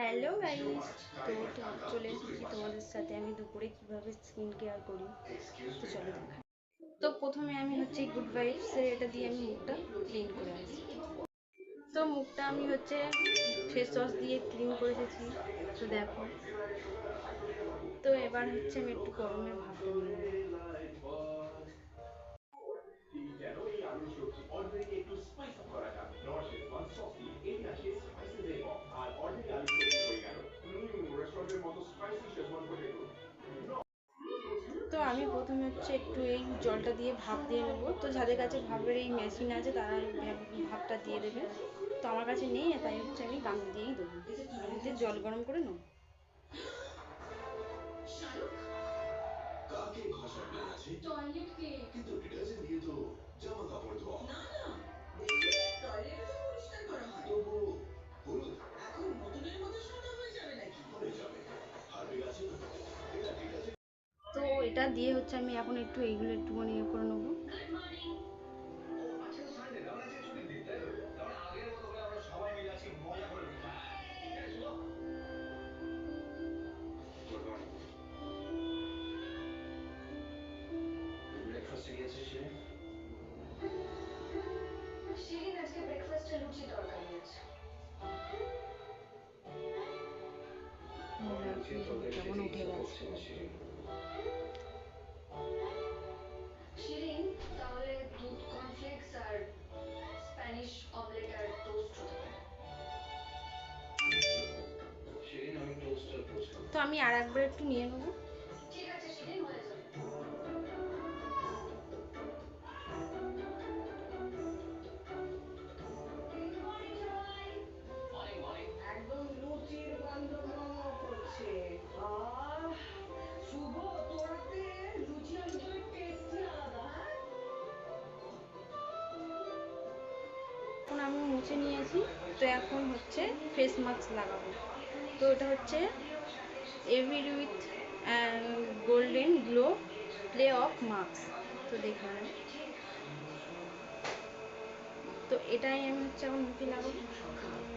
Hello guys তো চলে এসেছি তোমাদের সাথে আমি দুপুরে কীভাবে স্কিন কেয়ার করি, তো চলো দেখাই তো প্রথমে আমি হচ্ছে গুড ভাইবসের এটা দিয়ে আমি মুখটা ক্লিন করে আসি তো মুখটা আমি হচ্ছে ফেস ওয়াশ দিয়ে ক্লিন করে এসেছি তো দেখো। তো এবার হচ্ছে আমি একটু গরমের ভাবটা নিয়ে আমি প্রথমে হচ্ছে একটু এই জলটা দিয়ে ভাপ দিয়ে নেব। তো যাদের কাছে ভাপের এই মেশিন আছে, তারা এই ভাপ- ভাপটা দিয়ে দেবে। তো আমার কাছে নেই তাই হচ্ছে আমি গামলা দিয়েই দেবো। দিয়ে জল গরম করে নেব। টয়লেট কে কিন্তু এটা দিয়ে হচ্ছে আমি এখন একটু এইগুলো একটুখানি ইয়ে করে নেব। আজকে তো সানডে তার ছুটির দিন তাই তো তার আগের মতো করে আমরা সবাই মিলে আছি। মজা করে গুড মর্নিং ব্রেকফাস্টে আজকে লুচি তরকারি আছে কেমন উঠে গেছে তো আমি আর একবার একটু নিয়ে নেব। আমি মুছে নিয়েছি তো এখন হচ্ছে ফেস মাস্ক লাগাবো। তো এটা হচ্ছে evade with golden glow peel off mask তো দেখুন তো এটাই আমি হচ্ছে এখন মুখে লাগাবো।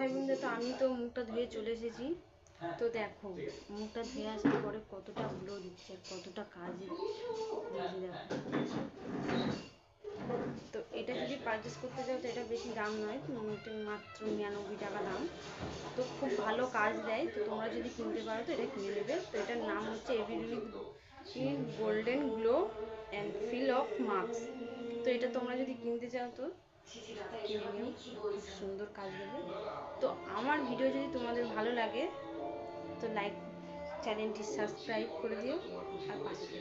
ভাই তো? আমি তো মুখটা ধুয়ে চলে এসেছি। তো দেখো, মুখটা ধুয়ে আসার পরে কতটা গ্লো দিচ্ছে, কতটা কাজ দেখো। তো এটা যদি পারচেস করতে চাও তো এটা বেশি দাম নয় মাত্র নিরানব্বই টাকা দাম। তো খুব ভালো কাজ দেয়। তো তোমরা যদি কিনতে পারো তো এটা কিনে নেবে। তো এটার নাম হচ্ছে এভিডুইক golden glow and peel off mask তো এটা তোমরা যদি কিনতে চাও তো খুব সুন্দর কাজ দেবে তো আমার ভিডিও যদি তোমাদের ভালো লাগে তো লাইক চ্যানেলটি সাবস্ক্রাইব করে দিও আর পাশে।